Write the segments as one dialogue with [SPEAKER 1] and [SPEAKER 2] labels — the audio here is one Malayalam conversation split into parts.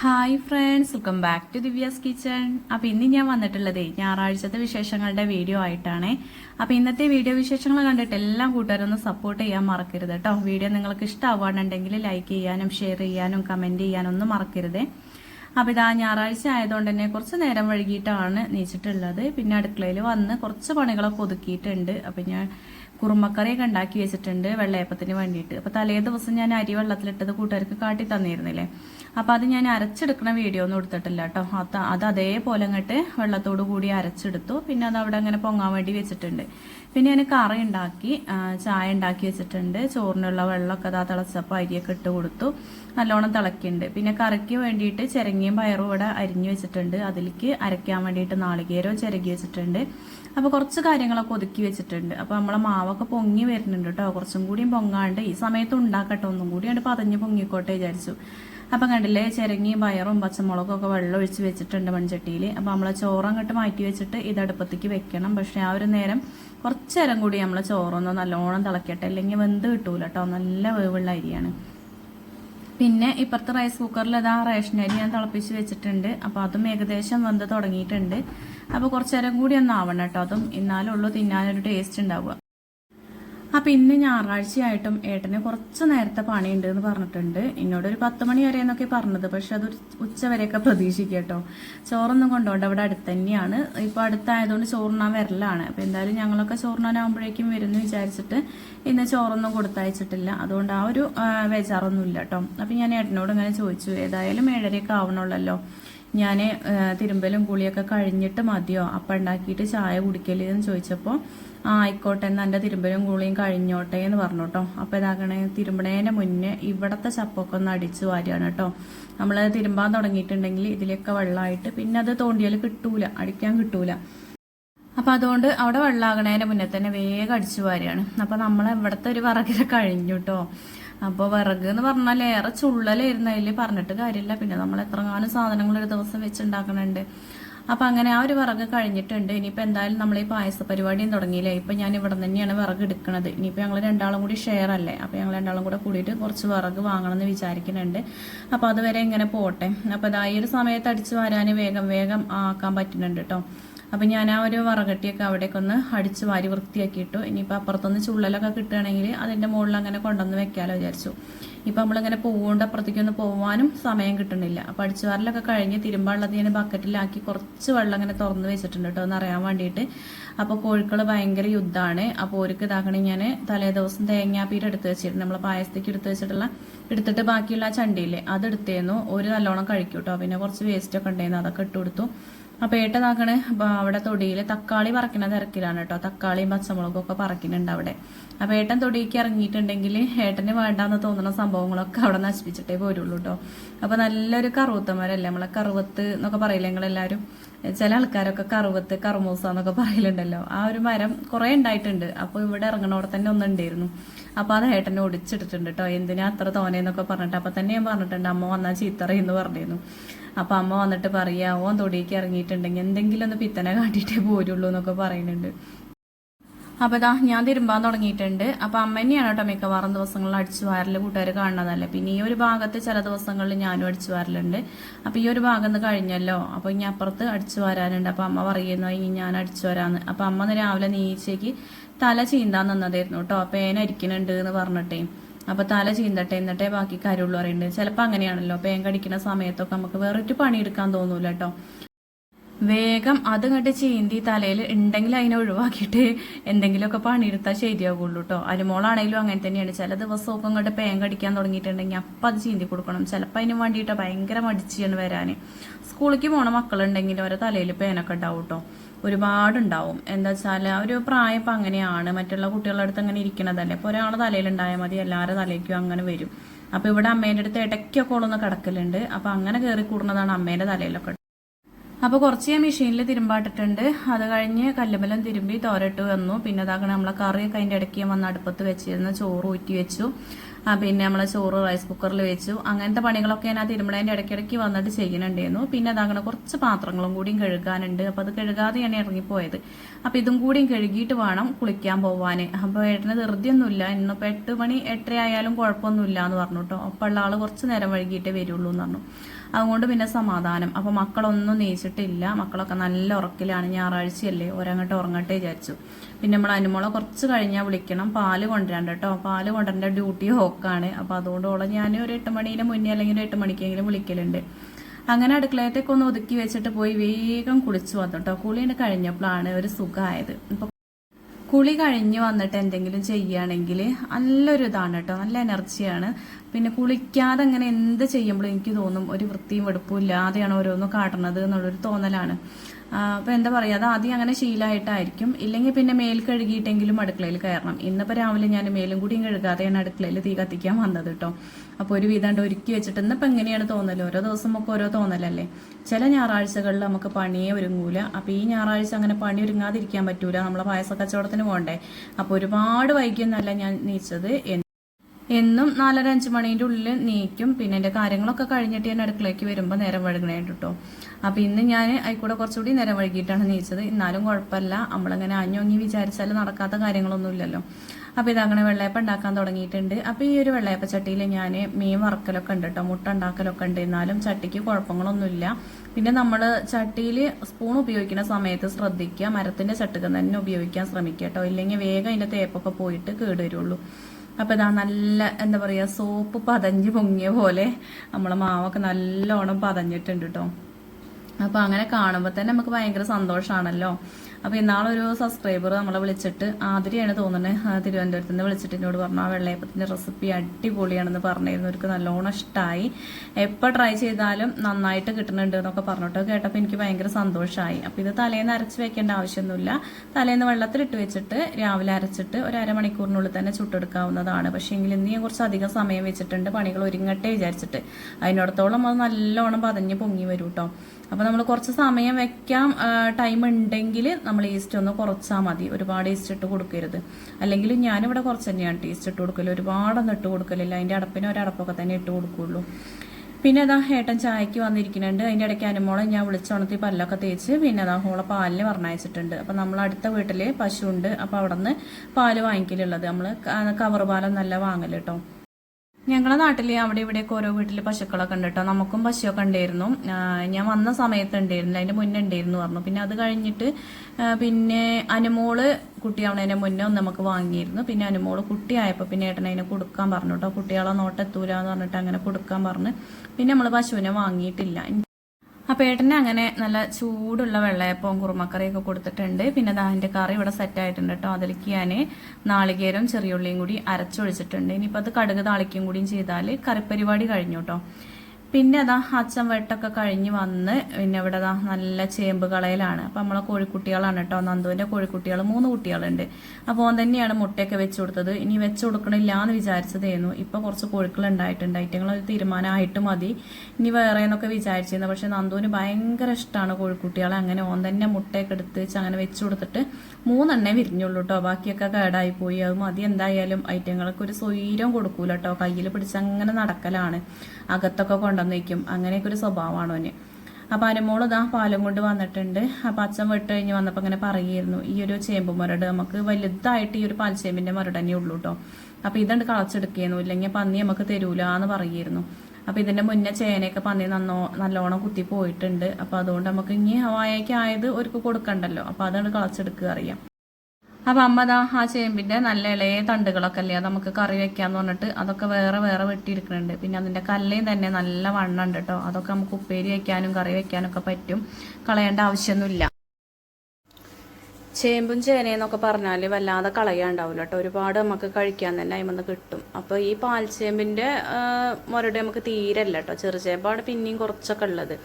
[SPEAKER 1] Hi friends welcome back to Divya's kitchen അപ്പോൾ ഇന്ന് ഞാൻ വന്നിട്ടുള്ളത് ഞായറാഴ്ചത്തെ വിശേഷങ്ങളുടെ വീഡിയോ ആയിട്ടാണ്. അപ്പോൾ ഇന്നത്തെ വീഡിയോ വിശേഷങ്ങൾ കണ്ടിട്ട് എല്ലാം കൂട്ടുകാരും ഒന്ന് സപ്പോർട്ട് ചെയ്യാൻ മറക്കരുത് കേട്ടോ വീഡിയോ നിങ്ങൾക്ക് ഇഷ്ടമാവാണെന്നുണ്ടെങ്കിൽ ലൈക്ക് ചെയ്യാനും ഷെയർ ചെയ്യാനും കമന്റ് ചെയ്യാനും ഒന്നും മറക്കരുത്. അപ്പോൾ ഇതാ ഞായറാഴ്ച ആയതുകൊണ്ട് തന്നെ കുറച്ച് നേരം വൈകിട്ടാണ് നീച്ചിട്ടുള്ളത്. പിന്നെ അടുക്കളയിൽ വന്ന് കുറച്ച് പണികളൊക്കെ ഒതുക്കിയിട്ടുണ്ട്. അപ്പം ഞാൻ കുറുമക്കറിയൊക്കെ ഉണ്ടാക്കി വെച്ചിട്ടുണ്ട് വെള്ളയപ്പത്തിന് വേണ്ടിയിട്ട്. അപ്പോൾ തലേ ദിവസം ഞാൻ അരി വെള്ളത്തിലിട്ടത് കൂട്ടുകാർക്ക് കാട്ടി തന്നിരുന്നില്ലേ അപ്പോൾ അത് ഞാൻ അരച്ചെടുക്കുന്ന വീഡിയോ ഒന്നും എടുത്തിട്ടില്ല കേട്ടോ. അത് അത് അതേപോലെ അങ്ങോട്ട് വെള്ളത്തോടു കൂടി അരച്ചെടുത്തു. പിന്നെ അത് അവിടെ അങ്ങനെ പൊങ്ങാൻ വേണ്ടി വെച്ചിട്ടുണ്ട്. പിന്നെ ഞാൻ കറി ഉണ്ടാക്കി ചായ ഉണ്ടാക്കി വെച്ചിട്ടുണ്ട്. ചോറിനുള്ള വെള്ളമൊക്കെ അതാ തിളച്ചപ്പോൾ അരിയൊക്കെ ഇട്ട് കൊടുത്തു. നല്ലോണം തിളക്കിണ്ട് പിന്നെ കറിക്ക് വേണ്ടിയിട്ട് ചിരങ്ങിയും പയറും ഇവിടെ അരിഞ്ഞു വെച്ചിട്ടുണ്ട്. അതിലേക്ക് അരയ്ക്കാൻ വേണ്ടിയിട്ട് നാളികേരോ ചിരകി വെച്ചിട്ടുണ്ട്. അപ്പോൾ കുറച്ച് കാര്യങ്ങളൊക്കെ ഒതുക്കി വെച്ചിട്ടുണ്ട്. അപ്പോൾ നമ്മളെ മാവൊക്കെ പൊങ്ങി വരുന്നുണ്ട് കേട്ടോ. കുറച്ചും കൂടിയും പൊങ്ങാണ്ട് ഈ സമയത്ത് ഉണ്ടാക്കട്ടെ. ഒന്നും കൂടി കണ്ട് പതഞ്ഞ് പൊങ്ങിക്കോട്ടെ വിചാരിച്ചു. അപ്പം കണ്ടില്ലേ ചിരങ്ങിയും പയറും പച്ചമുളകും ഒക്കെ വെള്ളം ഒഴിച്ച് വെച്ചിട്ടുണ്ട് മൺചട്ടിയിൽ അപ്പോൾ നമ്മൾ ചോറ് അങ്ങോട്ട് മാറ്റി വെച്ചിട്ട് ഇത് അടുപ്പത്തേക്ക് വെക്കണം. പക്ഷേ ആ ഒരു നേരം കുറച്ച് നേരം കൂടി നമ്മൾ ചോറൊന്ന് നല്ലോണം തിളക്കട്ടെ. അല്ലെങ്കിൽ വെന്ത് കിട്ടൂല കേട്ടോ നല്ല വേവുള്ള അരിയാണ്. പിന്നെ ഇപ്പുറത്തെ റൈസ് കുക്കറിൽ അതാ റേഷൻ അരി ഞാൻ തിളപ്പിച്ച് വെച്ചിട്ടുണ്ട്. അപ്പോൾ അതും ഏകദേശം വെന്ത് തുടങ്ങിയിട്ടുണ്ട്. അപ്പോൾ കുറച്ച് നേരം കൂടി ഒന്ന് ആവണം കേട്ടോ അതും ഇന്നാലുള്ളൂ തിന്നാനൊരു ടേസ്റ്റ് ഉണ്ടാവുക. അപ്പൊ ഇന്ന് ഞായറാഴ്ചയായിട്ടും ഏട്ടന് കുറച്ച് നേരത്തെ പണിയുണ്ട് എന്ന് പറഞ്ഞിട്ടുണ്ട്. എന്നോട് ഒരു പത്ത് മണി വരെ എന്നൊക്കെ പറഞ്ഞത്. പക്ഷെ അത് ഉച്ച വരെയൊക്കെ പ്രതീക്ഷിക്കുക കേട്ടോ. ചോറൊന്നും കൊണ്ടുപോകണ്ട. അവിടെ അടുത്ത് തന്നെയാണ്. ഇപ്പൊ അടുത്തായതുകൊണ്ട് ചോറുണ്ണാൻ വരലാണ്. അപ്പൊ എന്തായാലും ഞങ്ങളൊക്കെ ചോറുണ്ണാനാകുമ്പോഴേക്കും വരുന്നു വിചാരിച്ചിട്ട് ഇന്ന് ചോറൊന്നും കൊടുത്തയച്ചിട്ടില്ല. അതുകൊണ്ട് ആ ഒരു വേചാറൊന്നും ഇല്ല കേട്ടോ. അപ്പൊ ഞാൻ ഏട്ടനോട് ഇങ്ങനെ ചോദിച്ചു. ഏതായാലും ഏഴരയൊക്കെ ആവണുള്ളല്ലോ. ഞാൻ തിരുമ്പലും കുളിയൊക്കെ കഴിഞ്ഞിട്ട് മതിയോ? അപ്പം ഉണ്ടാക്കിയിട്ട് ചായ കുടിക്കൽ എന്ന് ചോദിച്ചപ്പോൾ ആ ആയിക്കോട്ടെ എന്നാ എന്റെ തിരുമ്പലും കുളിയും കഴിഞ്ഞോട്ടെ എന്ന് പറഞ്ഞു കേട്ടോ അപ്പം ഇതാക്കണേ തിരുമ്പണേന്റെ മുന്നേ ഇവിടത്തെ ചപ്പൊക്കെ ഒന്ന് അടിച്ച് വാരുകയാണ് കേട്ടോ നമ്മൾ തിരുമ്പാൻ തുടങ്ങിയിട്ടുണ്ടെങ്കിൽ ഇതിലൊക്കെ വെള്ളമായിട്ട് പിന്നെ അത് തോണ്ടിയാൽ കിട്ടൂല അടിക്കാൻ കിട്ടൂല. അപ്പൊ അതുകൊണ്ട് അവിടെ വെള്ളമാകണേന്റെ മുന്നേ തന്നെ വേഗം അടിച്ചു വാരുകയാണ് അപ്പൊ നമ്മൾ ഇവിടുത്തെ ഒരു വിറകില കഴിഞ്ഞു കേട്ടോ അപ്പോൾ വിറക് എന്ന് പറഞ്ഞാൽ ഏറെ ചുള്ളലായിരുന്നു. അതിൽ പറഞ്ഞിട്ട് കാര്യമില്ല. പിന്നെ നമ്മൾ എത്രങ്ങാനും സാധനങ്ങൾ ഒരു ദിവസം വെച്ചുണ്ടാക്കണുണ്ട് അപ്പൊ അങ്ങനെ ആ ഒരു വിറക് കഴിഞ്ഞിട്ടുണ്ട്. ഇനിയിപ്പോൾ എന്തായാലും നമ്മൾ ഈ പായസ പരിപാടിയും തുടങ്ങിയില്ലേ? ഇപ്പൊ ഞാൻ ഇവിടെ തന്നെയാണ് വിറക് എടുക്കുന്നത് ഇനിയിപ്പോൾ ഞങ്ങൾ രണ്ടാളും കൂടി ഷെയർ അല്ലേ? അപ്പോൾ ഞങ്ങൾ രണ്ടാളും കൂടെ കൂടിയിട്ട് കുറച്ച് വിറക് വാങ്ങണം എന്ന് വിചാരിക്കുന്നുണ്ട്. അപ്പോൾ അതുവരെ ഇങ്ങനെ പോട്ടെ. അപ്പോൾ ഇതാ ഈ ഒരു സമയത്ത് അടിച്ചു വരാൻ വേഗം വേഗം ആക്കാൻ പറ്റുന്നുണ്ട് കേട്ടോ അപ്പം ഞാൻ ആ ഒരു വറകട്ടിയൊക്കെ അവിടേക്ക് ഒന്ന് അടിച്ച് വാരി വൃത്തിയാക്കിയിട്ടു. ഇനിയിപ്പോൾ അപ്പുറത്തുനിന്ന് ചുള്ളലൊക്കെ കിട്ടുകയാണെങ്കിൽ അതിന്റെ മുകളിൽ അങ്ങനെ കൊണ്ടുവന്ന് വെക്കാമല്ലോ വിചാരിച്ചു. ഇപ്പം നമ്മളിങ്ങനെ പോവുകൊണ്ട് അപ്പുറത്തേക്കൊന്ന് പോകാനും സമയം കിട്ടുന്നില്ല. അപ്പോൾ അടിച്ച് വാരലൊക്കെ കഴിഞ്ഞ് തിരുമ്പാളത് ഞാൻ ബക്കറ്റിലാക്കി കുറച്ച് വെള്ളം അങ്ങനെ തുറന്ന് വെച്ചിട്ടുണ്ട് കേട്ടോ എന്ന് അറിയാൻ വേണ്ടിയിട്ട്. അപ്പോൾ കോഴിക്കൾ ഭയങ്കര യുദ്ധമാണ് അപ്പോൾ ഓർക്ക് ഇതാക്കണേ ഞാൻ തലേ ദിവസം തേങ്ങാപ്പീര് എടുത്ത് വെച്ചിരുന്നു നമ്മൾ പായസത്തേക്ക് എടുത്ത് വെച്ചിട്ടുള്ള എടുത്തിട്ട് ബാക്കിയുള്ള ആ ചണ്ടിയില്ലേ അത് എടുത്തേന്നു. ഒരു നല്ലോണം കഴിക്കും കേട്ടോ. പിന്നെ കുറച്ച് വേസ്റ്റ് ഒക്കെ ഉണ്ടായിരുന്നു അതൊക്കെ ഇട്ട് കൊടുത്തു. അപ്പൊ ഏട്ടനാക്കണ് അവിടെ തൊടിയിൽ തക്കാളി പറക്കുന്ന തിരക്കിലാണ് കേട്ടോ. തക്കാളിയും പച്ചമുളകും ഒക്കെ പറക്കുന്നുണ്ട് അവിടെ. അപ്പൊ ഏട്ടൻ തൊടിയിലേക്ക് ഇറങ്ങിയിട്ടുണ്ടെങ്കിൽ ഏട്ടന് വേണ്ടാന്ന് തോന്നുന്ന സംഭവങ്ങളൊക്കെ അവിടെ നശിപ്പിച്ചിട്ടേ പോരുള്ളൂ കേട്ടോ. അപ്പൊ നല്ലൊരു കറുവത്തമരല്ലേ നമ്മളെ കറുവത്ത് എന്നൊക്കെ പറയില്ലേ എല്ലാരും ചില ആൾക്കാരൊക്കെ കറുവത്ത് കറുമൂസ എന്നൊക്കെ പറയലുണ്ടല്ലോ. ആ ഒരു മരം കുറെ ഉണ്ടായിട്ടുണ്ട്. അപ്പൊ ഇവിടെ ഇറങ്ങണോടെ തന്നെ ഒന്നുണ്ടായിരുന്നു അപ്പൊ അത് ഏട്ടനെ ഒടിച്ചിട്ടിട്ടുണ്ട് കേട്ടോ. എന്തിനാ അത്ര തോനെന്നൊക്കെ പറഞ്ഞിട്ട്. അപ്പൊ തന്നെ ഞാൻ പറഞ്ഞിട്ടുണ്ട് അമ്മ വന്നാൽ ചീത്തറയെന്ന് പറഞ്ഞിരുന്നു. അപ്പൊ അമ്മ വന്നിട്ട് പറയാ ഓൻ തൊടിയേക്ക് ഇറങ്ങിയിട്ടുണ്ടെങ്കിൽ എന്തെങ്കിലും ഒന്ന് പിത്തനെ കാട്ടിയിട്ടേ പോരുള്ളൂ എന്നൊക്കെ പറയുന്നുണ്ട്. അപ്പൊ ഇതാ ഞാൻ തിരുമ്പാൻ തുടങ്ങിയിട്ടുണ്ട്. അപ്പൊ അമ്മ തന്നെയാണ് കേട്ടോ മിക്കവാറും ദിവസങ്ങളിൽ അടിച്ചു വാരൽ കൂട്ടുകാർ കാണുന്നതല്ലേ. പിന്നെ ഈ ഒരു ഭാഗത്ത് ചില ദിവസങ്ങളിൽ ഞാനും അടിച്ചു വാരലുണ്ട്. അപ്പൊ ഈ ഒരു ഭാഗം കഴിഞ്ഞല്ലോ. അപ്പൊ ഇനി അപ്പുറത്ത് അടിച്ചു വരാനുണ്ട്. അപ്പൊ അമ്മ പറയുന്നു ഇനി ഞാൻ അടിച്ചു വരാന്ന്. അപ്പൊ അമ്മ രാവിലെ നീച്ചേക്ക് തല ചീന്താൻ നിന്നതായിരുന്നു കേട്ടോ. പേന ഏനരിക്കണുണ്ട് എന്ന് പറഞ്ഞിട്ടേ. അപ്പൊ തല ചീന്തട്ടെ എന്നിട്ടേ ബാക്കി കാര്യമുള്ളൂ പറയുന്നുണ്ട് ചിലപ്പോൾ അങ്ങനെയാണല്ലോ. പേൻ കടിക്കുന്ന സമയത്തൊക്കെ നമുക്ക് വേറൊരു പണിയെടുക്കാൻ തോന്നൂല കേട്ടോ വേഗം അത് കണ്ട് ചീന്തി തലയിൽ ഉണ്ടെങ്കിൽ അതിനെ ഒഴിവാക്കിയിട്ട് എന്തെങ്കിലുമൊക്കെ പണിയെടുത്താൽ ശരിയാവുള്ളൂ കേട്ടോ അരുമോളാണെങ്കിലും അങ്ങനെ തന്നെയാണ്. ചില ദിവസമൊക്കെ ഇങ്ങോട്ട് പേൻ കടിക്കാൻ തുടങ്ങിയിട്ടുണ്ടെങ്കിൽ അപ്പം അത് ചീന്തി കൊടുക്കണം. ചിലപ്പോൾ അതിന് വേണ്ടിയിട്ട് ഭയങ്കര മടിച്ചാണ് വരാൻ സ്കൂളിലേക്ക് പോണ മക്കളുണ്ടെങ്കിൽ അവരെ തലയിൽ പേനൊക്കെ ഉണ്ടാവും കേട്ടോ ഒരുപാടുണ്ടാവും. എന്താ വെച്ചാൽ ഒരു പ്രായം ഇപ്പം അങ്ങനെയാണ്. മറ്റുള്ള കുട്ടികളുടെ അടുത്ത് അങ്ങനെ ഇരിക്കണതല്ലേ. ഇപ്പോൾ ഒരാളുടെ തലയിലുണ്ടായാൽ മതി എല്ലാവരുടെ തലയ്ക്കും അങ്ങനെ വരും. അപ്പോൾ ഇവിടെ അമ്മേന്റെ അടുത്ത് ഇടയ്ക്കൊക്കെ ഉള്ളൊന്ന് കിടക്കലുണ്ട്. അപ്പോൾ അങ്ങനെ കയറി കൂടുന്നതാണ് അമ്മേന്റെ തലയിലൊക്കെ. അപ്പോൾ കുറച്ച് ഞാൻ മെഷീനിൽ തിരുമ്പാട്ടിട്ടുണ്ട്. അത് കഴിഞ്ഞ് കല്ലുമലം തിരുമ്പി തോരട്ട് വന്നു. പിന്നെ അതാകണം നമ്മളെ കറിയൊക്കെ അതിന്റെ ഇടയ്ക്ക് വന്ന് അടുപ്പത്ത് വെച്ചിരുന്ന ചോറ് ഊറ്റി വെച്ചു. പിന്നെ നമ്മളെ ചോറ് റൈസ് കുക്കറിൽ വെച്ചു. അങ്ങനത്തെ പണികളൊക്കെ ഞാൻ ആ ഇടയ്ക്കിടയ്ക്ക് വന്നിട്ട് ചെയ്യുന്നുണ്ടായിരുന്നു പിന്നെ അതങ്ങനെ കുറച്ച് പാത്രങ്ങളും കൂടിയും കഴുകാനുണ്ട്. അപ്പൊ അത് കഴുകാതെയാണ് ഇറങ്ങിപ്പോയത്. അപ്പൊ ഇതും കൂടിയും കഴുകിയിട്ട് വേണം കുളിക്കാൻ പോവാന്. അപ്പൊ ഏട്ടന് ധൃതിയൊന്നുമില്ല. ഇന്നിപ്പോ എട്ട് മണി എട്ടര ആയാലും കുഴപ്പമൊന്നുമില്ല എന്ന് പറഞ്ഞു കേട്ടോ. അപ്പൊ ഉള്ള ആൾ കുറച്ച് നേരം വൈകിട്ടേ വരുള്ളൂ എന്ന് പറഞ്ഞു. അതുകൊണ്ട് പിന്നെ സമാധാനം. അപ്പൊ മക്കളൊന്നും നീച്ചിട്ടില്ല. മക്കളൊക്കെ നല്ല ഉറക്കിലാണ്. ഞായറാഴ്ചയല്ലേ. ഒരങ്ങോട്ട് ഉറങ്ങട്ടെ വിചാരിച്ചു. പിന്നെ നമ്മൾ അനുമോളെ കുറച്ച് കഴിഞ്ഞാൽ വിളിക്കണം. പാൽ കൊണ്ടുവരണ്ട കേട്ടോ. പാൽ കൊണ്ടുവരേണ്ട ഡ്യൂട്ടി ഹോക്കാണ്. അപ്പൊ അതുകൊണ്ട് ഓളെ ഞാൻ ഒരു എട്ട് മണിയിലും മുന്നേ അല്ലെങ്കിൽ എട്ട് മണിക്കെങ്കിലും വിളിക്കലുണ്ട്. അങ്ങനെ അടുക്കളയത്തേക്ക് ഒന്ന് ഒതുക്കി വെച്ചിട്ട് പോയി വേഗം കുളിച്ചു വന്നു കേട്ടോ. കുളിയുടെ കഴിഞ്ഞപ്പോഴാണ് ഒരു സുഖമായത്. ഇപ്പൊ കുളി കഴിഞ്ഞ് വന്നിട്ട് എന്തെങ്കിലും ചെയ്യുകയാണെങ്കിൽ നല്ലൊരു ഇതാണ് കേട്ടോ. നല്ല എനർജിയാണ്. പിന്നെ കുളിക്കാതെ അങ്ങനെ എന്ത് ചെയ്യുമ്പോഴും എനിക്ക് തോന്നും ഒരു വൃത്തിയും വെടുപ്പും ഇല്ലാതെയാണ് ഓരോന്നും കാട്ടണത് എന്നുള്ളൊരു തോന്നലാണ്. അപ്പോൾ അപ്പൊ എന്താ പറയാ അത് ആദ്യം അങ്ങനെ ശീലമായിട്ടായിരിക്കും ഇല്ലെങ്കിൽ പിന്നെ മേൽ കഴുകിയിട്ടെങ്കിലും അടുക്കളയിൽ കയറണം. ഇന്നിപ്പോ രാവിലെ ഞാൻ മേലും കൂടിയും കഴുകാതെയാണ് അടുക്കളയിൽ തീ കത്തിക്കാൻ വന്നത് കേട്ടോ. അപ്പോൾ ഒരു വീതാണ്ട് ഒരുക്കി വെച്ചിട്ട് ഇന്നിപ്പോ എങ്ങനെയാണ് തോന്നൽ ഓരോ ദിവസം ഒക്കെ ഓരോ തോന്നലല്ലേ? ചില ഞായറാഴ്ചകളിൽ നമുക്ക് പണിയെ ഒരുങ്ങൂല. അപ്പോൾ ഈ ഞായറാഴ്ച അങ്ങനെ പണി ഒരുങ്ങാതിരിക്കാൻ പറ്റൂല. നമ്മളെ പായസ കച്ചവടത്തിന് പോകണ്ടേ? അപ്പൊ ഒരുപാട് വൈകിയൊന്നല്ല ഞാൻ നീച്ചത് എന്നും നാലര അഞ്ച് മണീന്റെ ഉള്ളിൽ നീക്കും. പിന്നെ എന്റെ കാര്യങ്ങളൊക്കെ കഴിഞ്ഞിട്ട് ഞാൻ അടുക്കളയ്ക്ക് വരുമ്പോൾ നേരം വഴുകണേണ്ട കേട്ടോ അപ്പം ഇന്ന് ഞാൻ അതിക്കൂടെ കുറച്ചുകൂടി നേരം വഴുകിയിട്ടാണ് നീച്ചത്. എന്നാലും കുഴപ്പമില്ല നമ്മളിങ്ങനെ അഞ്ഞോങ്ങി വിചാരിച്ചാൽ നടക്കാത്ത കാര്യങ്ങളൊന്നുമില്ലല്ലോ. അപ്പോൾ ഇതങ്ങനെ വെള്ളയപ്പം ഉണ്ടാക്കാൻ തുടങ്ങിയിട്ടുണ്ട്. അപ്പോൾ ഈ ഒരു വെള്ളയപ്പ ചട്ടിയിൽ ഞാൻ മീൻ വറക്കലൊക്കെ ഉണ്ട് കേട്ടോ മുട്ട ഉണ്ടാക്കലൊക്കെ ഉണ്ട്. എന്നാലും ചട്ടിക്ക് കുഴപ്പങ്ങളൊന്നുമില്ല. പിന്നെ നമ്മൾ ചട്ടിയിൽ സ്പൂൺ ഉപയോഗിക്കുന്ന സമയത്ത് ശ്രദ്ധിക്കുക. മരത്തിന്റെ ചട്ടുകൾ തന്നെ ഉപയോഗിക്കാൻ ശ്രമിക്കുക കേട്ടോ ഇല്ലെങ്കിൽ വേഗം അതിന്റെ തേപ്പൊക്കെ പോയിട്ട് കേടുവരുള്ളൂ. അപ്പൊ ഇതാ നല്ല എന്താ പറയാ സോപ്പ് പതഞ്ഞ് പൊങ്ങിയ പോലെ നമ്മളെ മാവൊക്കെ നല്ലോണം പതഞ്ഞിട്ടുണ്ട് കേട്ടോ അപ്പൊ അങ്ങനെ കാണുമ്പോൾ തന്നെ നമുക്ക് ഭയങ്കര സന്തോഷമാണല്ലോ അപ്പൊ ഇന്നാളൊരു സബ്സ്ക്രൈബർ നമ്മളെ വിളിച്ചിട്ട് ആതിരയാണ് തോന്നുന്നത് തിരുവനന്തപുരത്ത് നിന്ന് വിളിച്ചിട്ട് എന്നോട് പറഞ്ഞു ആ വെള്ളയപ്പത്തിന്റെ റെസിപ്പി അടിപൊളിയാണെന്ന് പറഞ്ഞിരുന്നു. അവർക്ക് നല്ലോണം ഇഷ്ടമായി എപ്പോൾ ട്രൈ ചെയ്താലും നന്നായിട്ട് കിട്ടുന്നുണ്ട് എന്നൊക്കെ പറഞ്ഞിട്ട് കേട്ടപ്പോൾ എനിക്ക് ഭയങ്കര സന്തോഷമായി അപ്പൊ ഇത് തലേന്ന് അരച്ച് വെക്കേണ്ട ആവശ്യമൊന്നുമില്ല. തലേന്ന് വെള്ളത്തിലിട്ട് വെച്ചിട്ട് രാവിലെ അരച്ചിട്ട് ഒരു അരമണിക്കൂറിനുള്ളിൽ തന്നെ ചുട്ടെടുക്കാവുന്നതാണ്. പക്ഷേ എങ്കിൽ ഇന്ന് ഞാൻ കുറച്ച് അധികം സമയം വെച്ചിട്ടുണ്ട്. പണികൾ ഒരുങ്ങട്ടെ വിചാരിച്ചിട്ട്. അതിനോടത്തോളം അത് നല്ലോണം പതഞ്ഞ് പൊങ്ങി വരും കേട്ടോ അപ്പൊ നമ്മൾ കുറച്ച് സമയം വെക്കാം. ടൈം ഉണ്ടെങ്കിൽ നമ്മൾ ഈസ്റ്റ് ഒന്ന് കുറച്ചാൽ മതി. ഒരുപാട് ഈസ്റ്റ് ഇട്ട് കൊടുക്കരുത്. അല്ലെങ്കിൽ ഞാനിവിടെ കുറച്ച് തന്നെയാണ് ഈസ്റ്റ് ഇട്ട് കൊടുക്കൽ. ഒരുപാടൊന്നും ഇട്ട് കൊടുക്കലില്ല. അതിന്റെ അടപ്പിന് ഒരടപ്പൊക്കെ തന്നെ ഇട്ട് കൊടുക്കുള്ളൂ. പിന്നെ അതാ ഏട്ടൻ ചായക്ക് വന്നിരിക്കുന്നുണ്ട്. അതിന്റെ ഇടയ്ക്ക് അനുമോളെ ഞാൻ വിളിച്ചുണർത്തി പല്ലൊക്കെ തേച്ച് പിന്നെ അതാ ഹോളെ പാലിന് പറഞ്ഞയച്ചിട്ടുണ്ട്. അപ്പൊ നമ്മൾ അടുത്ത വീട്ടിൽ പശു ഉണ്ട്. അപ്പൊ അവിടെ നിന്ന് പാൽ വാങ്ങിക്കലുള്ളത്. നമ്മൾ കവർ പാലൊന്നല്ല നല്ല കേട്ടോ ഞങ്ങളെ നാട്ടിൽ അവിടെ ഇവിടെയൊക്കെ ഓരോ വീട്ടിൽ പശുക്കളൊക്കെ ഉണ്ട് കേട്ടോ നമുക്കും പശുവൊക്കെ ഉണ്ടായിരുന്നു. ഞാൻ വന്ന സമയത്ത് ഉണ്ടായിരുന്നില്ല അതിന്റെ മുന്നേ ഉണ്ടായിരുന്നു പറഞ്ഞു. പിന്നെ അത് കഴിഞ്ഞിട്ട് പിന്നെ അനുമോൾ കുട്ടിയാവണതിന്റെ മുന്നേ ഒന്ന് നമുക്ക് വാങ്ങിയിരുന്നു. പിന്നെ അനുമോൾ കുട്ടിയായപ്പോൾ പിന്നെ ഏട്ടൻ അതിനെ കൊടുക്കാൻ പറഞ്ഞു കേട്ടോ കുട്ടികളെ നോട്ടെത്തൂല എന്ന് പറഞ്ഞിട്ട് അങ്ങനെ കൊടുക്കാൻ പറഞ്ഞ്. പിന്നെ നമ്മൾ പശുവിനെ വാങ്ങിയിട്ടില്ല. അപ്പൊ ഏട്ടന് അങ്ങനെ നല്ല ചൂടുള്ള വെള്ളയപ്പവും കുറുമക്കറിയൊക്കെ കൊടുത്തിട്ടുണ്ട്. പിന്നെ ദാഹിന്റെ കറി ഇവിടെ സെറ്റ് ആയിട്ടുണ്ട് കേട്ടോ അതിലേക്ക് ഞാൻ നാളികേരം ചെറിയുള്ളിയും കൂടി അരച്ചൊഴിച്ചിട്ടുണ്ട്. ഇനിയിപ്പോൾ അത് കടുക് താളിക്കും കൂടിയും ചെയ്താൽ കറിപ്പരിപാടി കഴിഞ്ഞു കേട്ടോ പിന്നെ അതാ അച്ഛൻ വെട്ടൊക്കെ കഴിഞ്ഞ് വന്ന് പിന്നെ ഇവിടെ അതാ നല്ല ചേമ്പ് കളയിലാണ്. അപ്പൊ നമ്മളെ കോഴിക്കുട്ടികളാണ് കേട്ടോ. നന്ദുവിന്റെ കോഴിക്കുട്ടികൾ മൂന്ന് കുട്ടികളുണ്ട്. അപ്പോൾ ഓൻ തന്നെയാണ് മുട്ടയൊക്കെ വെച്ചു കൊടുത്തത്. ഇനി വെച്ചു കൊടുക്കണില്ല എന്ന് വിചാരിച്ചതായിരുന്നു ഇപ്പൊ കുറച്ച് കോഴിക്കൾ ഉണ്ടായിട്ടുണ്ട്. ഐറ്റങ്ങൾ ഒരു തീരുമാനമായിട്ട് മതി. ഇനി വേറെ എന്നൊക്കെ വിചാരിച്ചിരുന്നു. പക്ഷെ നന്ദുവിന് ഭയങ്കര ഇഷ്ടമാണ് കോഴിക്കുട്ടികളെ. അങ്ങനെ ഓൻ തന്നെ മുട്ടയൊക്കെ എടുത്ത് വെച്ച് അങ്ങനെ വെച്ചു കൊടുത്തിട്ട് മൂന്നെണ്ണേ വിരിഞ്ഞുള്ളൂ കേട്ടോ. ബാക്കിയൊക്കെ കേടായി പോയി അത് മതി എന്തായാലും. ഐറ്റങ്ങൾക്ക് ഒരു സ്വൈരം കൊടുക്കൂല കേട്ടോ. കയ്യിൽ പിടിച്ച് അങ്ങനെ നടക്കലാണ്. അകത്തൊക്കെ കൊണ്ടുവന്ന് കൊണ്ടുവന്നേക്കും അങ്ങനെയൊക്കെ ഒരു സ്വഭാവമാണ് അവന്. അപ്പൊ അനുമോൾ ഇതാ പാലും കൊണ്ട് വന്നിട്ടുണ്ട്. അപ്പൊ അച്ഛൻ വിട്ട് കഴിഞ്ഞ് വന്നപ്പോ അങ്ങനെ പറയുമായിരുന്നു ഈ ഒരു ചേമ്പ് മുരട് നമുക്ക് വലുതായിട്ട് ഈ ഒരു പാൽച്ചേമ്പിന്റെ മുരട് തന്നെ ഉള്ളൂ കേട്ടോ അപ്പൊ ഇതുണ്ട് കളച്ചെടുക്കുന്നു. ഇല്ലെങ്കിൽ പന്നി നമുക്ക് തരൂല എന്ന് പറയുമായിരുന്നു. അപ്പൊ ഇതിന്റെ മുന്നേ ചേനയൊക്കെ പന്നി നന്നോ നല്ലോണം കുത്തി പോയിട്ടുണ്ട്. അപ്പൊ അതുകൊണ്ട് നമുക്ക് ഇനി ഹവായക്കായത് ഒരുക്ക് കൊടുക്കണ്ടല്ലോ. അപ്പൊ അതാണ് കളച്ചെടുക്കുക അറിയാം. അപ്പൊ അമ്മ ദാ ആ ചേമ്പിന്റെ നല്ല ഇളയ തണ്ടുകളൊക്കെ അല്ലേ നമുക്ക് കറി വെക്കാന്ന് പറഞ്ഞിട്ട് അതൊക്കെ വേറെ വേറെ വെട്ടിയിരിക്കുന്നുണ്ട് പിന്നെ അതിന്റെ കല്ലയും തന്നെ നല്ല വണ്ണുണ്ട് കേട്ടോ അതൊക്കെ നമുക്ക് ഉപ്പേരി വെക്കാനും കറി വെക്കാനും ഒക്കെ പറ്റും. കളയേണ്ട ആവശ്യമൊന്നുമില്ല ചേമ്പും ചേനയെന്നൊക്കെ പറഞ്ഞാൽ വല്ലാതെ കളയാണ്ടാവില്ല കേട്ടോ ഒരുപാട് നമുക്ക് കഴിക്കാൻ തന്നെ അതിമന്ന് കിട്ടും. അപ്പോൾ ഈ പാൽച്ചേമ്പിന്റെ മുരട് നമുക്ക് തീരല്ല കേട്ടോ ചെറുചേമ്പാണ് പിന്നെയും കുറച്ചൊക്കെ ഉള്ളത്.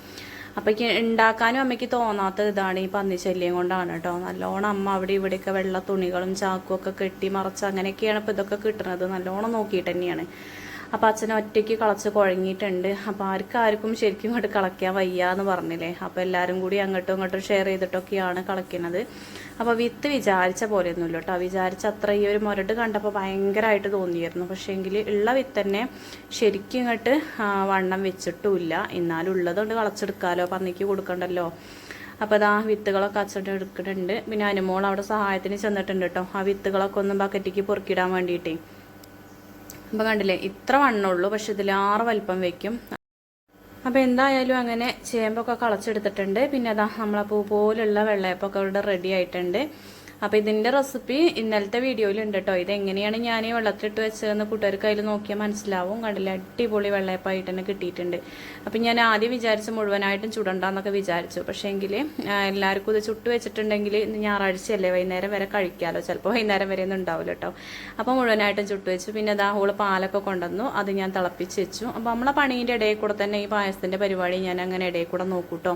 [SPEAKER 1] അപ്പോൾ എനിക്ക് ഉണ്ടാക്കാനും അമ്മയ്ക്ക് തോന്നാത്ത ഇതാണ് ഈ പന്നിശല്യം കൊണ്ടാണ് കേട്ടോ. നല്ലോണം അമ്മ അവിടെ ഇവിടെയൊക്കെ വെള്ള തുണികളും ചാക്കും ഒക്കെ കെട്ടി മറച്ച് അങ്ങനെയൊക്കെയാണ് ഇപ്പോൾ ഇതൊക്കെ കിട്ടുന്നത് നല്ലോണം നോക്കിയിട്ട് തന്നെയാണ്. അപ്പോൾ അച്ഛൻ ഒറ്റയ്ക്ക് കളച്ച് കുഴങ്ങിയിട്ടുണ്ട്. അപ്പോൾ ആർക്കും ആർക്കും ശരിക്കും ഇങ്ങോട്ട് കളയ്ക്കാൻ വയ്യ എന്ന് പറഞ്ഞില്ലേ. അപ്പോൾ എല്ലാവരും കൂടി അങ്ങോട്ടും ഇങ്ങോട്ടും ഷെയർ ചെയ്തിട്ടൊക്കെയാണ് കളയ്ക്കുന്നത് അപ്പോൾ വിത്ത് വിചാരിച്ച പോലെയൊന്നുമില്ല കേട്ടോ. വിചാരിച്ച അത്ര ഈ ഒരു മുരട് കണ്ടപ്പോൾ ഭയങ്കരമായിട്ട് തോന്നിയിരുന്നു പക്ഷേ എങ്കിൽ ഉള്ള വിത്ത് തന്നെ ശരിക്കും ഇങ്ങോട്ട് വണ്ണം വെച്ചിട്ടുമില്ല. എന്നാലും ഉള്ളതുകൊണ്ട് കളച്ചെടുക്കാമല്ലോ പന്നിക്ക് കൊടുക്കണ്ടല്ലോ. അപ്പോൾ അതാ വിത്തുകളൊക്കെ അച്ഛൻ എടുക്കുന്നുണ്ട് പിന്നെ അനുമോൾ അവിടെ സഹായത്തിന് ചെന്നിട്ടുണ്ട് കേട്ടോ. ആ വിത്തുകളൊക്കെ ഒന്ന് ബക്കറ്റിക്ക് പൊറുക്കിടാൻ വേണ്ടിയിട്ടേ. അപ്പോൾ കണ്ടില്ലേ ഇത്ര വണ്ണമുള്ളൂ പക്ഷെ ഇതിലാറ് വലിപ്പം വയ്ക്കും അപ്പോൾ എന്തായാലും അങ്ങനെ ചേമ്പൊക്കെ കളച്ചെടുത്തിട്ടുണ്ട്. പിന്നെ അതാ നമ്മളെ പൂ പോലുള്ള വെള്ളയപ്പൊക്കെ ഇവിടെ റെഡി ആയിട്ടുണ്ട്. അപ്പോൾ ഇതിന്റെ റെസിപ്പി ഇന്നലത്തെ വീഡിയോയിലുണ്ട് കേട്ടോ. ഇത് എങ്ങനെയാണ് ഞാൻ ഈ വെള്ളത്തിലിട്ട് വെച്ചതെന്ന് കൂട്ടുകാർക്ക് അതിൽ നോക്കിയാൽ മനസ്സിലാവും. കണ്ടില്ല? അടിപൊളി വെള്ളയപ്പായിട്ട് തന്നെ കിട്ടിയിട്ടുണ്ട്. അപ്പം ഞാൻ ആദ്യം വിചാരിച്ച് മുഴുവനായിട്ടും ചുടണ്ടെന്നൊക്കെ വിചാരിച്ചു. പക്ഷേ എങ്കിൽ എല്ലാവർക്കും ഇത് ചുട്ട് വെച്ചിട്ടുണ്ടെങ്കിൽ ഞായറാഴ്ചയല്ലേ വൈകുന്നേരം വരെ കഴിക്കാമല്ലോ ചിലപ്പോൾ വൈകുന്നേരം വരെ ഒന്നും ഉണ്ടാവില്ല കേട്ടോ. അപ്പോൾ മുഴുവനായിട്ടും ചുട്ട് വെച്ചു. പിന്നെ അതാ ഹോൾ പാലൊക്കെ കൊണ്ടുവന്നു. അത് ഞാൻ തിളപ്പിച്ച് വെച്ചു. അപ്പോൾ നമ്മളെ പണീന്റെ ഇടയിൽ കൂടെ തന്നെ ഈ പായസത്തിന്റെ പരിപാടി ഞാൻ അങ്ങനെ ഇടയിൽ കൂടെ നോക്കൂട്ടോ.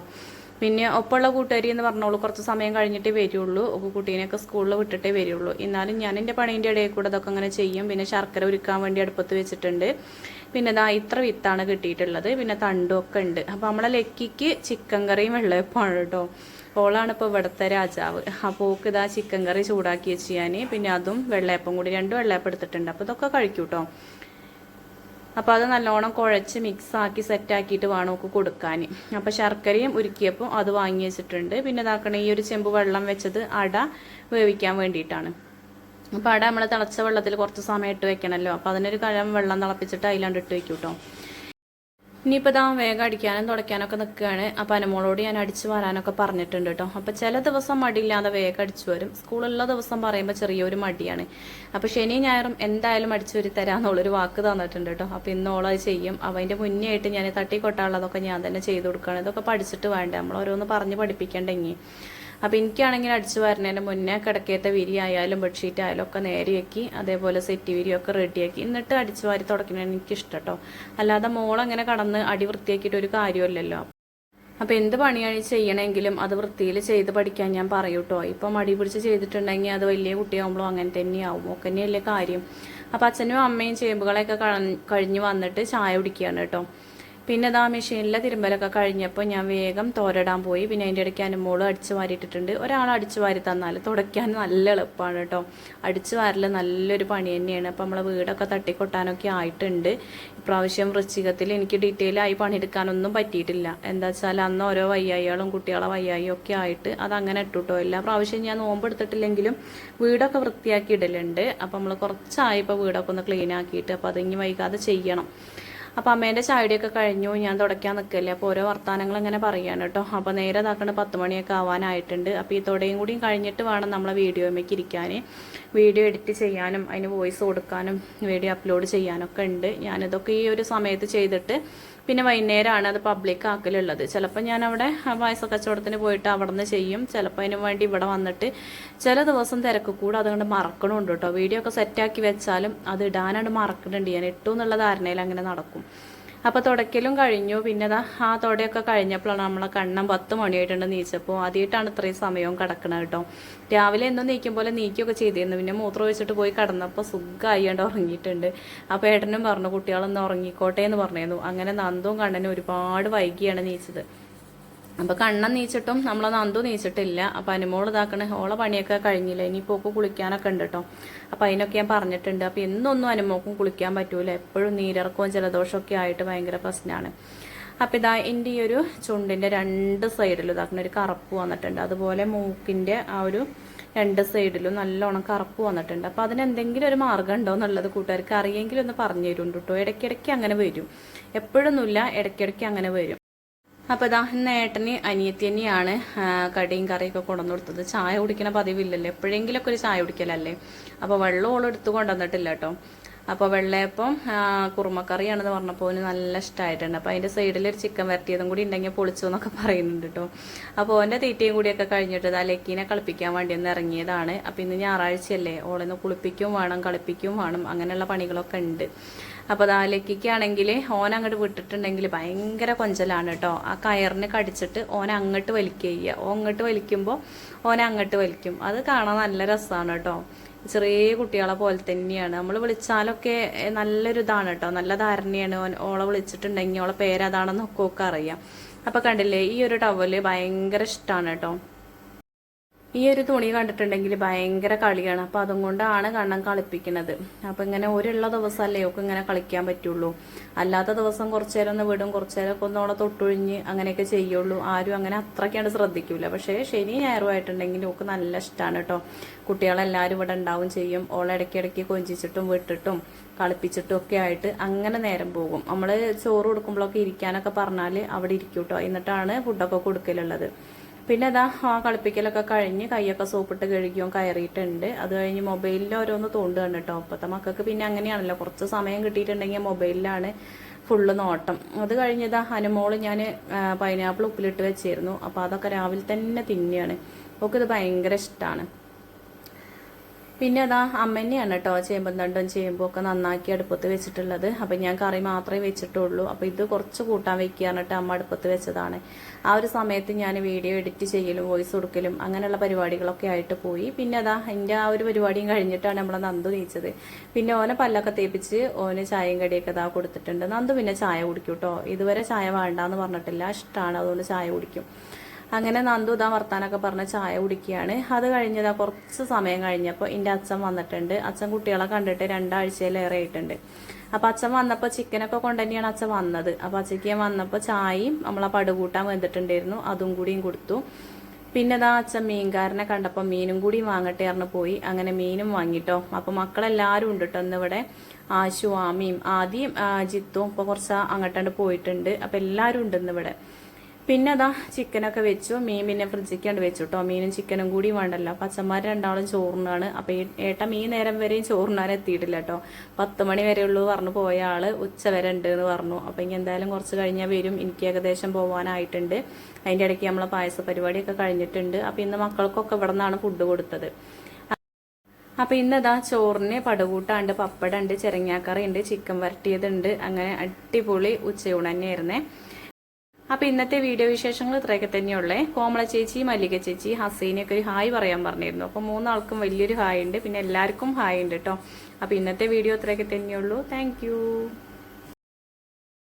[SPEAKER 1] പിന്നെ ഒപ്പമുള്ള കൂട്ടുകാരി എന്ന് പറഞ്ഞോളൂ കുറച്ച് സമയം കഴിഞ്ഞിട്ടേ വരുള്ളൂ. കുട്ടീനെയൊക്കെ സ്കൂളിൽ വിട്ടിട്ടേ വരുള്ളൂ. എന്നാലും ഞാൻ എന്റെ പണീന്റെ ഇടയിൽ കൂടെ അതൊക്കെ അങ്ങനെ ചെയ്യും. പിന്നെ ശർക്കര ഉരുക്കാൻ വേണ്ടി അടുപ്പത്ത് വെച്ചിട്ടുണ്ട്. പിന്നെ ഇതാ ഇത്ര വിത്താണ് കിട്ടിയിട്ടുള്ളത്. പിന്നെ തണ്ടും ഒക്കെ ഉണ്ട്. അപ്പോൾ നമ്മളെ ലക്കിക്ക് ചിക്കൻ കറിയും വെള്ളയപ്പമാണ് കേട്ടോ. ഓളാണ് ഇപ്പോൾ ഇവിടുത്തെ രാജാവ്. അപ്പോൾ ഓക്ക് ഇതാ ചിക്കൻ കറി ചൂടാക്കി വെച്ച് ഞാൻ. പിന്നെ അതും വെള്ളയപ്പം കൂടി രണ്ട് വെള്ളയപ്പം എടുത്തിട്ടുണ്ട്. അപ്പോൾ ഇതൊക്കെ കഴിക്കൂട്ടോ കേട്ടോ. അപ്പോൾ അത് നല്ലോണം കുഴച്ച് മിക്സ് ആക്കി സെറ്റ് ആക്കിയിട്ട് വേണം നമുക്ക് കൊടുക്കാൻ. അപ്പോൾ ശർക്കരയും ഉരുക്കിയപ്പോൾ അത് വാങ്ങി വെച്ചിട്ടുണ്ട്. പിന്നെ ഇതാക്കണ ഈ ഒരു ചെമ്പ് വെള്ളം വെച്ചത് അട വേവിക്കാൻ വേണ്ടിയിട്ടാണ്. അപ്പോൾ അട നമ്മൾ തിളച്ച വെള്ളത്തിൽ കുറച്ച് സമയം ഇട്ട് വെക്കണമല്ലോ അപ്പോൾ അതിനൊരു കഴം വെള്ളം തിളപ്പിച്ചിട്ട് അതിലാണ്ട് ഇട്ട് വെക്കും കേട്ടോ ഇനിയിപ്പോൾ താൻ വേഗം അടിക്കാനും തുടയ്ക്കാനൊക്കെ നിൽക്കുകയാണ് അപ്പോൾ അനുമോളോട് ഞാൻ അടിച്ചു വരാനൊക്കെ പറഞ്ഞിട്ടുണ്ട് കേട്ടോ. അപ്പോൾ ചില ദിവസം മടിയില്ലാതെ വേഗം അടിച്ചു വരും. സ്കൂളുള്ള ദിവസം പറയുമ്പോൾ ചെറിയൊരു മടിയാണ്. അപ്പോൾ ശനി ഞായറും എന്തായാലും അടിച്ചു വരി തരാമെന്നുള്ളൊരു വാക്ക് തന്നിട്ടുണ്ട് കേട്ടോ. അപ്പോൾ ഇന്നോളത് ചെയ്യും. അവന്റെ മുന്നേ ആയിട്ട് ഞാൻ തട്ടിക്കൊട്ടാനുള്ളതൊക്കെ ഞാൻ തന്നെ ചെയ്തു കൊടുക്കുകയാണ്. ഇതൊക്കെ പഠിച്ചിട്ട് വേണ്ടേ? നമ്മൾ ഓരോന്ന് പറഞ്ഞ് പഠിപ്പിക്കേണ്ടെങ്കിൽ അപ്പോൾ എനിക്കാണെങ്കിൽ അടിച്ചു വരുന്നതിന് മുന്നേ കിടക്കത്തെ വിരി ആയാലും ബെഡ്ഷീറ്റ് ആയാലും ഒക്കെ നേരെയാക്കി അതേപോലെ സെറ്റ് വിരിയൊക്കെ റെഡിയാക്കി എന്നിട്ട് അടിച്ചു വാരി എനിക്ക് എനിക്കിഷ്ടം കേട്ടോ അല്ലാതെ മോളങ്ങനെ കടന്ന് അടി വൃത്തിയാക്കിയിട്ട് ഒരു കാര്യമില്ലല്ലോ അപ്പോൾ എന്ത് പണിയാണ് ചെയ്യണമെങ്കിലും അത് വൃത്തിയിൽ ചെയ്ത് പഠിക്കാൻ ഞാൻ പറയൂ കേട്ടോ ഇപ്പം മടി പിടിച്ച് ചെയ്തിട്ടുണ്ടെങ്കിൽ അത് വലിയ കുട്ടിയാകുമ്പോൾ അങ്ങനെ തന്നെയാവും. ഒക്കെ തന്നെയല്ലേ കാര്യം. അപ്പോൾ അച്ഛനും അമ്മയും ചേമ്പുകളൊക്കെ കഴിഞ്ഞ് വന്നിട്ട് ചായ കുടിക്കുകയാണ് കേട്ടോ. പിന്നെ ആ മെഷീനിലെ തിരുമ്പലൊക്കെ കഴിഞ്ഞപ്പോൾ ഞാൻ വേഗം തോരടാൻ പോയി. പിന്നെ അതിന്റെ ഇടയ്ക്ക് അനുമോൾ അടിച്ചു വാരിയിട്ടിട്ടുണ്ട്. ഒരാൾ അടിച്ചു വാരി തന്നാൽ തുടയ്ക്കാൻ നല്ല എളുപ്പമാണ് കേട്ടോ. അടിച്ചു വാരൽ നല്ലൊരു പണി തന്നെയാണ്. അപ്പോൾ നമ്മളെ വീടൊക്കെ തട്ടിക്കൊട്ടാനൊക്കെ ആയിട്ടുണ്ട്. ഇപ്രാവശ്യം വൃശ്ചികത്തിൽ എനിക്ക് ഡീറ്റെയിൽ ആയി പണിയെടുക്കാനൊന്നും പറ്റിയിട്ടില്ല. എന്താ വെച്ചാൽ അന്ന് ഓരോ വയ്യായികളും കുട്ടികളെ വയ്യായിയും ഒക്കെ ആയിട്ട് അതങ്ങനെ ഇട്ടുട്ടോ. എല്ലാ പ്രാവശ്യം ഞാൻ നോമ്പ് എടുത്തിട്ടില്ലെങ്കിലും വീടൊക്കെ വൃത്തിയാക്കി ഇടലുണ്ട്. അപ്പോൾ നമ്മൾ കുറച്ചായി ഇപ്പോൾ വീടൊക്കെ ഒന്ന് ക്ലീൻ ആക്കിയിട്ട്. അപ്പോൾ അതിങ്ങി വൈകാതെ ചെയ്യണം. അപ്പോൾ അമ്മേന്റെ ചായടിയൊക്കെ കഴിഞ്ഞു. ഞാൻ തുടയ്ക്കാൻ നിൽക്കല്ലേ അപ്പോൾ ഓരോ വർത്തമാനങ്ങൾ ഇങ്ങനെ പറയാണ് കേട്ടോ. അപ്പോൾ നേരെ ഇതാക്കണ പത്ത് മണിയൊക്കെ ആവാനായിട്ടുണ്ട്. അപ്പോൾ ഈ തുടയും കൂടിയും കഴിഞ്ഞിട്ട് വേണം നമ്മളെ വീഡിയോ വീഡിയോമേക്ക് ഇരിക്കാൻ വീഡിയോ എഡിറ്റ് ചെയ്യാനും അതിന് വോയിസ് കൊടുക്കാനും വീഡിയോ അപ്ലോഡ് ചെയ്യാനൊക്കെ ഉണ്ട്. ഞാനിതൊക്കെ ഈ ഒരു സമയത്ത് ചെയ്തിട്ട് പിന്നെ വൈകുന്നേരമാണ് അത് പബ്ലിക് ആക്കലുള്ളത്. ചിലപ്പോൾ ഞാൻ അവിടെ പായസ കച്ചവടത്തിന് പോയിട്ട് അവിടെ നിന്ന് ചെയ്യും. ചിലപ്പോൾ അതിന് വേണ്ടി ഇവിടെ വന്നിട്ട് ചില ദിവസം തിരക്ക് കൂടെ. അതുകൊണ്ട് മറക്കണമുണ്ട് കേട്ടോ വീഡിയോ ഒക്കെ സെറ്റാക്കി വെച്ചാലും അത് ഇടാനായിട്ട് മറക്കുന്നുണ്ട് ഞാൻ ഇട്ടു എന്നുള്ള ധാരണയിൽ അങ്ങനെ നടക്കും. അപ്പോൾ തുടയ്ക്കലും കഴിഞ്ഞു. പിന്നെ ആ തുടയൊക്കെ കഴിഞ്ഞപ്പോഴാണ് നമ്മളെ കണ്ണം പത്ത് മണിയായിട്ടുണ്ട് നീച്ചപ്പോൾ. ആദ്യമായിട്ടാണ് ഇത്രയും സമയവും കിടക്കണത് കേട്ടോ. രാവിലെ എന്നും നീക്കും പോലെ നീക്കുകയൊക്കെ ചെയ്തിരുന്നു. പിന്നെ മൂത്രം ഒഴിച്ചിട്ട് പോയി കിടന്നപ്പോൾ സുഖമായിണ്ട് ഉറങ്ങിയിട്ടുണ്ട്. അപ്പോൾ ഏട്ടനും പറഞ്ഞു കുട്ടികളൊന്ന് ഉറങ്ങിക്കോട്ടെ എന്ന് പറഞ്ഞിരുന്നു. അങ്ങനെ നന്ദവും കണ്ണനും ഒരുപാട് വൈകിയാണ് നീച്ചത്. അപ്പോൾ കണ്ണൻ നീച്ചിട്ടും നമ്മളെ നന്ദു നീച്ചിട്ടില്ല. അപ്പോൾ അനുമോൾ ഇതാക്കണ ഓളെ പണിയൊക്കെ കഴിഞ്ഞില്ല? ഇനി പോക്ക് കുളിക്കാനൊക്കെ ഉണ്ട് കേട്ടോ അപ്പോൾ അതിനൊക്കെ ഞാൻ പറഞ്ഞിട്ടുണ്ട്. അപ്പോൾ എന്നൊന്നും അനുമോക്കും കുളിക്കാൻ പറ്റൂല. എപ്പോഴും നീരിറക്കവും ജലദോഷമൊക്കെ ആയിട്ട് ഭയങ്കര പ്രശ്നമാണ് അപ്പോൾ ഇതാ എന്റെ ഈ ഒരു ചുണ്ടിന്റെ രണ്ട് സൈഡിലും ഇതാക്കുന്ന ഒരു കറുപ്പ് വന്നിട്ടുണ്ട്. അതുപോലെ മൂക്കിന്റെ ആ ഒരു രണ്ട് സൈഡിലും നല്ലോണം കറുപ്പ് വന്നിട്ടുണ്ട്. അപ്പോൾ അതിനെന്തെങ്കിലും ഒരു മാർഗം ഉണ്ടോ എന്നുള്ളത് കൂട്ടുകാർക്ക് അറിയെങ്കിലും ഒന്ന് പറഞ്ഞു തരുന്നുണ്ട് കേട്ടോ. ഇടയ്ക്കിടയ്ക്ക് അങ്ങനെ വരും. എപ്പോഴൊന്നുമില്ല ഇടയ്ക്കിടയ്ക്ക് അങ്ങനെ വരും. അപ്പോൾ ഇതാ ഇന്ന് ഏട്ടന് അനിയത്തി തന്നെയാണ് കടിയും കറിയൊക്കെ കൊണ്ടുവന്ന് കൊടുത്തത് ചായ കുടിക്കണ പതിവില്ലല്ലോ. എപ്പോഴെങ്കിലൊക്കെ ഒരു ചായ കുടിക്കലല്ലേ? അപ്പോൾ വെള്ളം ഓൾ എടുത്ത് കൊണ്ടുവന്നിട്ടില്ല കേട്ടോ. അപ്പോൾ വെള്ളയപ്പം കുറുമക്കറിയാണെന്ന് പറഞ്ഞപ്പോൾ ഓന് നല്ല ഇഷ്ടമായിട്ടുണ്ട് അപ്പോൾ അതിന്റെ സൈഡിൽ ഒരു ചിക്കൻ വരട്ടിയതും കൂടി ഉണ്ടെങ്കിൽ പൊളിച്ചു എന്നൊക്കെ പറയുന്നുണ്ട് കേട്ടോ. അപ്പോൾ ഓന്റെ തീറ്റയും കൂടിയൊക്കെ കഴിഞ്ഞിട്ട് ആ ലക്കീനെ കളിപ്പിക്കാൻ വേണ്ടി ഒന്ന് ഇറങ്ങിയതാണ്. അപ്പോൾ ഇന്ന് ഞായറാഴ്ചയല്ലേ? ഓളൊന്ന് കുളിപ്പിക്കും വേണം കളിപ്പിക്കും വേണം അങ്ങനെയുള്ള പണികളൊക്കെ ഉണ്ട്. അപ്പോൾ അതാ ലക്കിക്കാണെങ്കിൽ ഓൻ അങ്ങോട്ട് വിട്ടിട്ടുണ്ടെങ്കിൽ ഭയങ്കര കൊഞ്ചലാണ് കേട്ടോ. ആ കയറിന് കടിച്ചിട്ട് ഓൻ അങ്ങോട്ട് വലിക്കുക ചെയ്യുക. ഓ അങ്ങോട്ട് വലിക്കുമ്പോൾ ഓൻ അങ്ങോട്ട് വലിക്കും. അത് കാണാൻ നല്ല രസമാണ് കേട്ടോ. ചെറിയ കുട്ടികളെ പോലെ തന്നെയാണ്. നമ്മൾ വിളിച്ചാലൊക്കെ നല്ലൊരു ഇതാണ് കേട്ടോ. നല്ല ധാരണയാണ് ഓളെ വിളിച്ചിട്ടുണ്ടെങ്കിൽ ഓളെ പേരതാണെന്നൊക്കെ ഒക്കെ അറിയാം. അപ്പൊ കണ്ടില്ലേ ഈ ഒരു ടവൽ ഭയങ്കര ഇഷ്ടമാണ് കേട്ടോ. ഈ ഒരു തുണി കണ്ടിട്ടുണ്ടെങ്കിൽ ഭയങ്കര കളിയാണ്. അപ്പൊ അതും കൊണ്ടാണ് കണ്ണൻ കളിപ്പിക്കുന്നത്. അപ്പൊ ഇങ്ങനെ ഒരുള്ള ദിവസമല്ലേ ഒക്കെ ഇങ്ങനെ കളിക്കാൻ പറ്റുള്ളൂ. അല്ലാത്ത ദിവസം കുറച്ചു നേരം ഒന്ന് വിടും കുറച്ചു നേരം ഒന്നോടെ തൊട്ടൊഴിഞ്ഞ് അങ്ങനെയൊക്കെ ചെയ്യുള്ളൂ. ആരും അങ്ങനെ അത്രയ്ക്കാണ് ശ്രദ്ധിക്കില്ല പക്ഷേ ശനി ഞായറും ആയിട്ടുണ്ടെങ്കിൽ ഒക്കെ നല്ല ഇഷ്ടമാണ് കേട്ടോ കുട്ടികളെല്ലാവരും ഇവിടെ ഉണ്ടാവും ചെയ്യും. ഓളെ ഇടയ്ക്കിടയ്ക്ക് കൊഞ്ചിച്ചിട്ടും വിട്ടിട്ടും കളിപ്പിച്ചിട്ടും ഒക്കെ ആയിട്ട് അങ്ങനെ നേരം പോകും. നമ്മൾ ചോറ് കൊടുക്കുമ്പോഴൊക്കെ ഇരിക്കാനൊക്കെ പറഞ്ഞാൽ അവിടെ ഇരിക്കും കേട്ടോ എന്നിട്ടാണ് ഫുഡൊക്കെ കൊടുക്കലുള്ളത്. പിന്നെ അതാ ആ കളിപ്പിക്കലൊക്കെ കഴിഞ്ഞ് കൈയൊക്കെ സോപ്പിട്ട് കഴുകിയും കയറിയിട്ടുണ്ട്. അത് കഴിഞ്ഞ് മൊബൈലിൽ ഓരോന്ന് തോണ്ടുകയാണ് കേട്ടോ അപ്പത്തെ മക്കൾക്ക് പിന്നെ അങ്ങനെയാണല്ലോ. കുറച്ച് സമയം കിട്ടിയിട്ടുണ്ടെങ്കിൽ മൊബൈലിലാണ് ഫുള്ള് നോട്ടം. അത് കഴിഞ്ഞതാ അനുമോൾ ഞാൻ പൈനാപ്പിൾ ഉപ്പിലിട്ട് വെച്ചിരുന്നു. അപ്പോൾ അതൊക്കെ രാവിലെ തന്നെ തിന്നെയാണ് ഒക്കെ ഇത് ഭയങ്കര ഇഷ്ടമാണ് പിന്നെ അതാ അമ്മ തന്നെയാണ് കേട്ടോ ചേമ്പും തണ്ടും ചേമ്പും ഒക്കെ നന്നാക്കി അടുപ്പത്ത് വെച്ചിട്ടുള്ളത്. അപ്പം ഞാൻ കറി മാത്രമേ വെച്ചിട്ടുള്ളൂ. അപ്പം ഇത് കുറച്ച് കൂട്ടാൻ വെക്കുക എന്നിട്ട് അമ്മ അടുപ്പത്ത് വെച്ചതാണ്. ആ ഒരു സമയത്ത് ഞാൻ വീഡിയോ എഡിറ്റ് ചെയ്യലും വോയിസ് കൊടുക്കലും അങ്ങനെയുള്ള പരിപാടികളൊക്കെ ആയിട്ട് പോയി. പിന്നെ അതാ എന്റെ ആ ഒരു പരിപാടിയും കഴിഞ്ഞിട്ടാണ് നമ്മളെ നന്ദു നീച്ചത്. പിന്നെ ഓനെ പല്ലൊക്കെ തേപ്പിച്ച് ഓന് ചായയും കടിയൊക്കെ ഇതാ കൊടുത്തിട്ടുണ്ട്. നന്ദു പിന്നെ ചായ കുടിക്കും കേട്ടോ ഇതുവരെ ചായ വേണ്ടാന്ന് പറഞ്ഞിട്ടില്ല. ഇഷ്ടമാണ് അതുകൊണ്ട് ചായ കുടിക്കും. അങ്ങനെ നന്ദു ഇതാ വർത്താനൊക്കെ പറഞ്ഞ് ചായ കുടിക്കുകയാണ്. അത് കഴിഞ്ഞതാ കുറച്ച് സമയം കഴിഞ്ഞപ്പോൾ എന്റെ അച്ഛൻ വന്നിട്ടുണ്ട്. അച്ഛൻ കുട്ടികളെ കണ്ടിട്ട് രണ്ടാഴ്ചയിലേറെ ആയിട്ടുണ്ട്. അപ്പം അച്ഛൻ വന്നപ്പോൾ ചിക്കനൊക്കെ കൊണ്ടുതന്നെയാണ് അച്ഛൻ വന്നത്. അപ്പം അച്ഛയ്ക്ക് വന്നപ്പോൾ ചായയും നമ്മളെ പടുകൂട്ടാൻ വന്നിട്ടുണ്ടായിരുന്നു. അതും കൂടിയും കൊടുത്തു. പിന്നെ ഇതാ അച്ഛൻ മീൻകാരനെ കണ്ടപ്പോൾ മീനും കൂടി വാങ്ങട്ടെ പറഞ്ഞ് പോയി. അങ്ങനെ മീനും വാങ്ങിട്ടോ. അപ്പോൾ മക്കളെല്ലാവരും ഉണ്ട് കേട്ടോ ഇന്നിവിടെ. ആശു ആമിയും ആദ്യം ജിത്തും ഇപ്പോൾ കുറച്ച് അങ്ങോട്ടാണ്ട് പോയിട്ടുണ്ട്. അപ്പം എല്ലാവരും ഉണ്ട് ഇന്നിവിടെ. പിന്നെ അതാ ചിക്കനൊക്കെ വെച്ചു. മീൻ പിന്നെ ഫ്രിഡ്ജിക്കാണ്ട് വെച്ചു കേട്ടോ മീനും ചിക്കനും കൂടി വേണ്ടല്ലോ. പച്ചമാർ രണ്ടാളും ചോറിനാണ് അപ്പം ഏട്ട മീൻ നേരം വരെയും ചോറിനാൻ എത്തിയിട്ടില്ല കേട്ടോ പത്ത് മണി വരെ ഉള്ളൂ പറഞ്ഞു പോയ ആൾ ഉച്ച വരെ ഉണ്ട് എന്ന് പറഞ്ഞു. അപ്പം ഇനി എന്തായാലും കുറച്ച് കഴിഞ്ഞാൽ വരും. എനിക്ക് ഏകദേശം പോകാനായിട്ടുണ്ട് അതിന്റെ ഇടയ്ക്ക് നമ്മളെ പായസ പരിപാടിയൊക്കെ കഴിഞ്ഞിട്ടുണ്ട്. അപ്പം ഇന്ന് മക്കൾക്കൊക്കെ ഇവിടെ നിന്നാണ് ഫുഡ് കൊടുത്തത്. അപ്പൊ ഇന്നതാ ചോറിന് പടുകൂട്ടാണ്ട് പപ്പടുണ്ട് ചെരങ്ങാക്കറി ഉണ്ട് ചിക്കൻ വരട്ടിയതുണ്ട്. അങ്ങനെ അടിപൊളി ഉച്ചയൂണ് തന്നെയായിരുന്നേ. അപ്പൊ ഇന്നത്തെ വീഡിയോ വിശേഷങ്ങൾ ഇത്രയൊക്കെ തന്നെയുള്ളേ. കോമള ചേച്ചി മല്ലിക ചേച്ചി ഹസീനൊക്കെ ഒരു ഹായ് പറയാൻ പറഞ്ഞിരുന്നു. അപ്പൊ മൂന്നാൾക്കും വലിയൊരു ഹായ് ഉണ്ട്. പിന്നെ എല്ലാവർക്കും ഹായ് ഉണ്ട് കേട്ടോ അപ്പൊ ഇന്നത്തെ വീഡിയോ ഇത്രയൊക്കെ തന്നെയുള്ളൂ. താങ്ക്